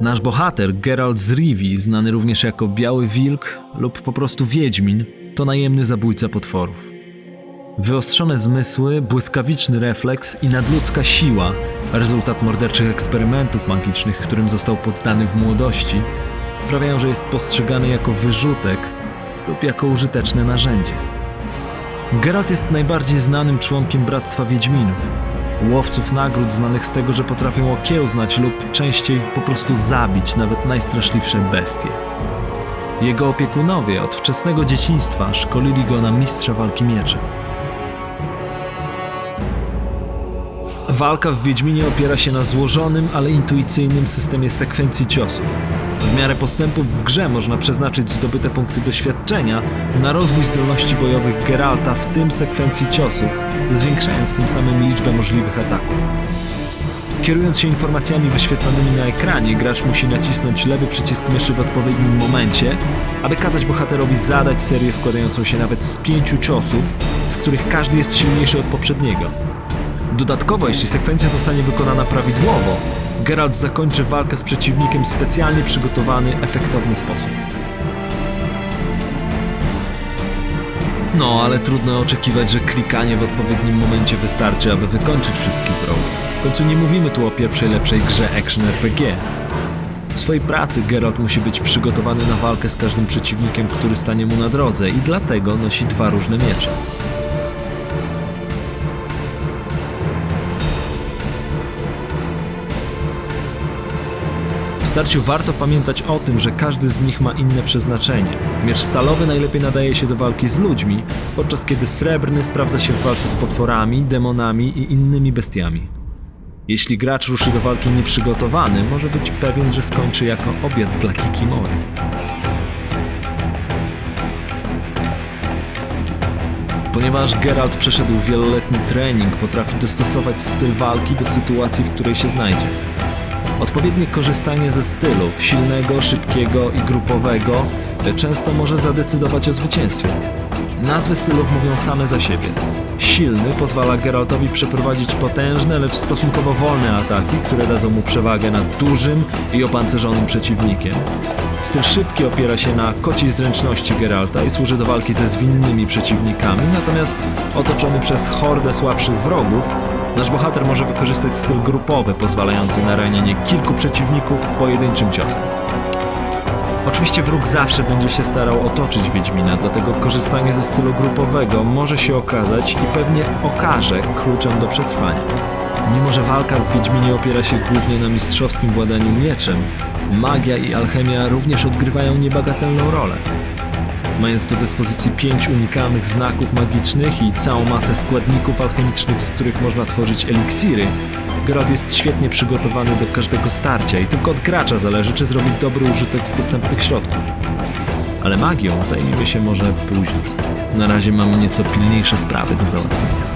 Nasz bohater, Geralt z Rivii, znany również jako Biały Wilk lub po prostu Wiedźmin, to najemny zabójca potworów. Wyostrzone zmysły, błyskawiczny refleks i nadludzka siła, rezultat morderczych eksperymentów magicznych, którym został poddany w młodości, sprawiają, że jest postrzegany jako wyrzutek lub jako użyteczne narzędzie. Geralt jest najbardziej znanym członkiem Bractwa Wiedźminów. Łowców nagród znanych z tego, że potrafią okiełznać lub częściej po prostu zabić nawet najstraszliwsze bestie. Jego opiekunowie od wczesnego dzieciństwa szkolili go na mistrza walki mieczem. Walka w Wiedźminie opiera się na złożonym, ale intuicyjnym systemie sekwencji ciosów. W miarę postępu w grze można przeznaczyć zdobyte punkty doświadczenia na rozwój zdolności bojowych Geralta, w tym sekwencji ciosów, zwiększając tym samym liczbę możliwych ataków. Kierując się informacjami wyświetlanymi na ekranie, gracz musi nacisnąć lewy przycisk myszy w odpowiednim momencie, aby kazać bohaterowi zadać serię składającą się nawet z pięciu ciosów, z których każdy jest silniejszy od poprzedniego. Dodatkowo, jeśli sekwencja zostanie wykonana prawidłowo, Geralt zakończy walkę z przeciwnikiem w specjalnie przygotowany, efektowny sposób. No, ale trudno oczekiwać, że klikanie w odpowiednim momencie wystarczy, aby wykończyć wszystkich wrogów. W końcu nie mówimy tu o pierwszej lepszej grze action RPG. W swojej pracy Geralt musi być przygotowany na walkę z każdym przeciwnikiem, który stanie mu na drodze i dlatego nosi dwa różne miecze. Starciu warto pamiętać o tym, że każdy z nich ma inne przeznaczenie. Miecz stalowy najlepiej nadaje się do walki z ludźmi, podczas kiedy srebrny sprawdza się w walce z potworami, demonami i innymi bestiami. Jeśli gracz ruszy do walki nieprzygotowany, może być pewien, że skończy jako obiad dla Kikimory. Ponieważ Geralt przeszedł wieloletni trening, potrafi dostosować styl walki do sytuacji, w której się znajdzie. Odpowiednie korzystanie ze stylów silnego, szybkiego i grupowego często może zadecydować o zwycięstwie. Nazwy stylów mówią same za siebie. Silny pozwala Geraltowi przeprowadzić potężne, lecz stosunkowo wolne ataki, które dadzą mu przewagę nad dużym i opancerzonym przeciwnikiem. Styl szybki opiera się na kociej zręczności Geralta i służy do walki ze zwinnymi przeciwnikami, natomiast otoczony przez hordę słabszych wrogów, nasz bohater może wykorzystać styl grupowy, pozwalający na ranienie kilku przeciwników pojedynczym ciosem. Oczywiście wróg zawsze będzie się starał otoczyć Wiedźmina, dlatego korzystanie ze stylu grupowego może się okazać i pewnie okaże kluczem do przetrwania. Mimo, że walka w Wiedźminie opiera się głównie na mistrzowskim władaniu mieczem, magia i alchemia również odgrywają niebagatelną rolę. Mając do dyspozycji pięć unikalnych znaków magicznych i całą masę składników alchemicznych, z których można tworzyć eliksiry, Geralt jest świetnie przygotowany do każdego starcia i tylko od gracza zależy, czy zrobi dobry użytek z dostępnych środków. Ale magią zajmiemy się może później. Na razie mamy nieco pilniejsze sprawy do załatwienia.